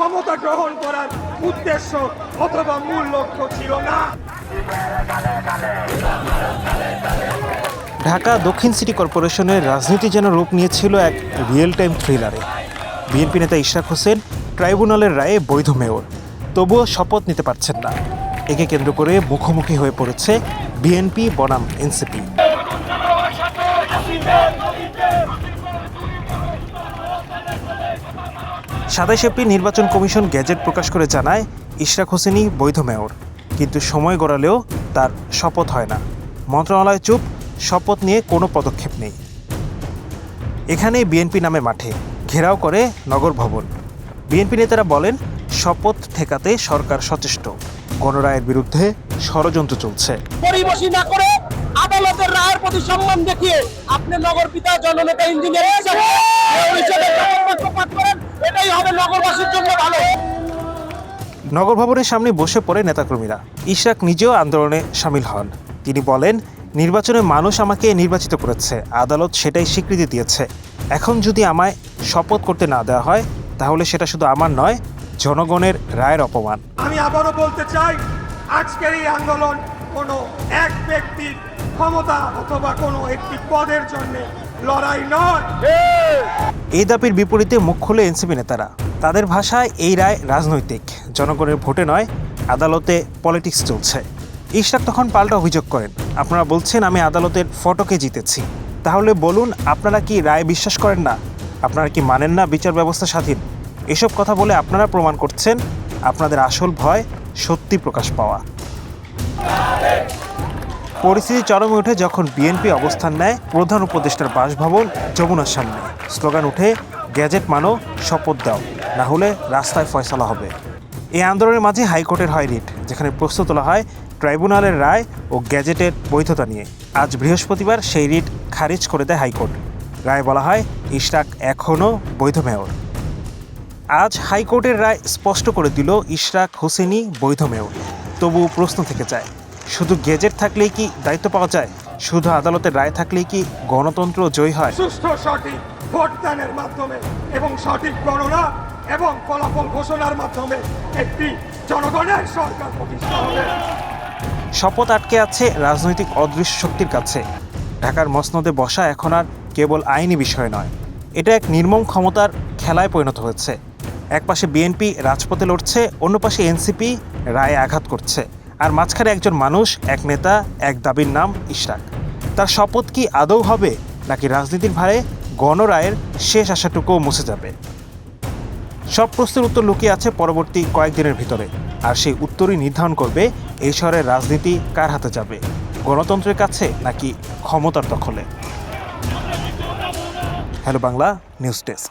ক্ষমতা গ্রহণ করার উদ্দেশ্য অথবা মূল লক্ষ্য ছিল না। ঢাকা দক্ষিণ সিটি কর্পোরেশনের রাজনীতি যেন রূপ নিয়েছিল এক রিয়েল টাইম থ্রিলারে। বিএনপি নেতা ইশরাক হোসেন ট্রাইব্যুনালের রায়ে বৈধ মেয়র। তবুও শপথ নিতে পারছেন না। একে কেন্দ্র করে মুখোমুখি হয়ে পড়েছে বিএনপি, বনাম, এনসিপি। সাতাশ এপ্রিল নির্বাচন কমিশন গ্যাজেট প্রকাশ করে জানায়, ইশরাক হোসেনই বৈধ মেয়র। কিন্তু সময় গড়ালেও তার শপথ হয় না। মন্ত্রণালয় চুপ, শপথ নিয়ে কোনো পদক্ষেপ নেই। এখানে বিএনপি নামে মাঠে, ঘেরাও করে নগর ভবন। বিএনপি নেতারা বলেন, শপথ ঠেকাতে সরকার সচেষ্ট। গণরায়ের বিরুদ্ধে ষড়যন্ত্র চলছে। আদালতের রায়ের প্রতি সম্মান দেখিয়ে আপনি নগর পিতা, জননেতা, ইঞ্জিনিয়ার হিসেবে করেন। এটাই হবে নগরবাসীর জন্য ভালো। নগর ভবনের সামনে বসে পড়ে নেতাকর্মীরা। ইশরাক নিজেও আন্দোলনে সামিল হন। তিনি বলেন নির্বাচনে মানুষ আমাকে নির্বাচিত করেছে আদালত সেটাই স্বীকৃতি দিয়েছে। এখন যদি আমায় শপথ করতে না দেওয়া হয় তাহলে সেটা শুধু আমার নয় জনগণের রায়ের অপমান। আমি আবারও বলতে চাই আজকের এই আন্দোলন কোনো এক ব্যক্তির ক্ষমতা অথবা কোনো একটি পদের জন্য লড়াই নয়। এই দাবির বিপরীতে মুখ খুলে এনসিপি নেতারা। তাদের ভাষায় এই রায় রাজনৈতিক। জনগণের ভোটে নয়, আদালতে পলিটিক্স চলছে। ইশরাক তখন পাল্টা অভিযোগ করেন, আপনারা বলছেন আমি আদালতের ফটোকে জিতেছি। তাহলে বলুন, আপনারা কি রায় বিশ্বাস করেন না? আপনারা কি মানেন না বিচার ব্যবস্থা স্বাধীন? এসব কথা বলে আপনারা প্রমাণ করছেন, আপনাদের আসল ভয় সত্যি প্রকাশ পাওয়া। পরিস্থিতি চরমে ওঠে যখন বিএনপি অবস্থান নেয় প্রধান উপদেষ্টার বাসভবন যমুনার সামনে। স্লোগান উঠে গ্যাজেট মানো, শপথ দাও। না হলে রাস্তায় ফয়সলা হবে। এই আন্দোলনের মাঝে হাইকোর্টের হয় রিট, যেখানে প্রশ্ন তোলা হয় ট্রাইব্যুনালের রায় ও গ্যাজেটের বৈধতা নিয়ে। আজ বৃহস্পতিবার সেই রিট খারিজ করে দেয় হাইকোর্ট। রায় বলা হয়, ইশরাক এখনও বৈধ মেয়র। আজ হাইকোর্টের রায় স্পষ্ট করে দিল, ইশরাক হোসেনই বৈধ মেয়র। তবু প্রশ্ন থেকে যায় শুধু গেজেট থাকলেই কি দায়িত্ব পাওয়া যায়? শুধু আদালতের রায় থাকলেই কি গণতন্ত্র জয় হয়? সুষ্ঠু সঠিক ভোটদানের মাধ্যমে এবং সঠিক গণনা এবং ফলাফল ঘোষণার মাধ্যমে একটি জনগণের সরকার প্রতিষ্ঠা হবে। শপথ আটকে আছে রাজনৈতিক অদৃশ্য শক্তির কাছে। ঢাকার মসনদে বসা এখন আর কেবল আইনি বিষয় নয়। এটা এক নির্মম ক্ষমতার খেলায় পরিণত হয়েছে। একপাশে বিএনপি রাজপথে লড়ছে অন্য পাশে এনসিপি রায়ে আঘাত করছে। আর মাঝখানে একজন মানুষ, এক নেতা, এক দাবির নাম ইশরাক। তার শপথ কি আদৌ হবে, নাকি রাজনীতির ভারে গণরায়ের শেষ আশাটুকুও মুছে যাবে? সব প্রশ্নের উত্তর লুকিয়ে আছে পরবর্তী কয়েকদিনের ভিতরে, আর সেই উত্তরই নির্ধারণ করবে এই শহরের রাজনীতি কার হাতে যাবে, গণতন্ত্রের কাছে নাকি ক্ষমতার দখলে? Hello Bangla, news desk.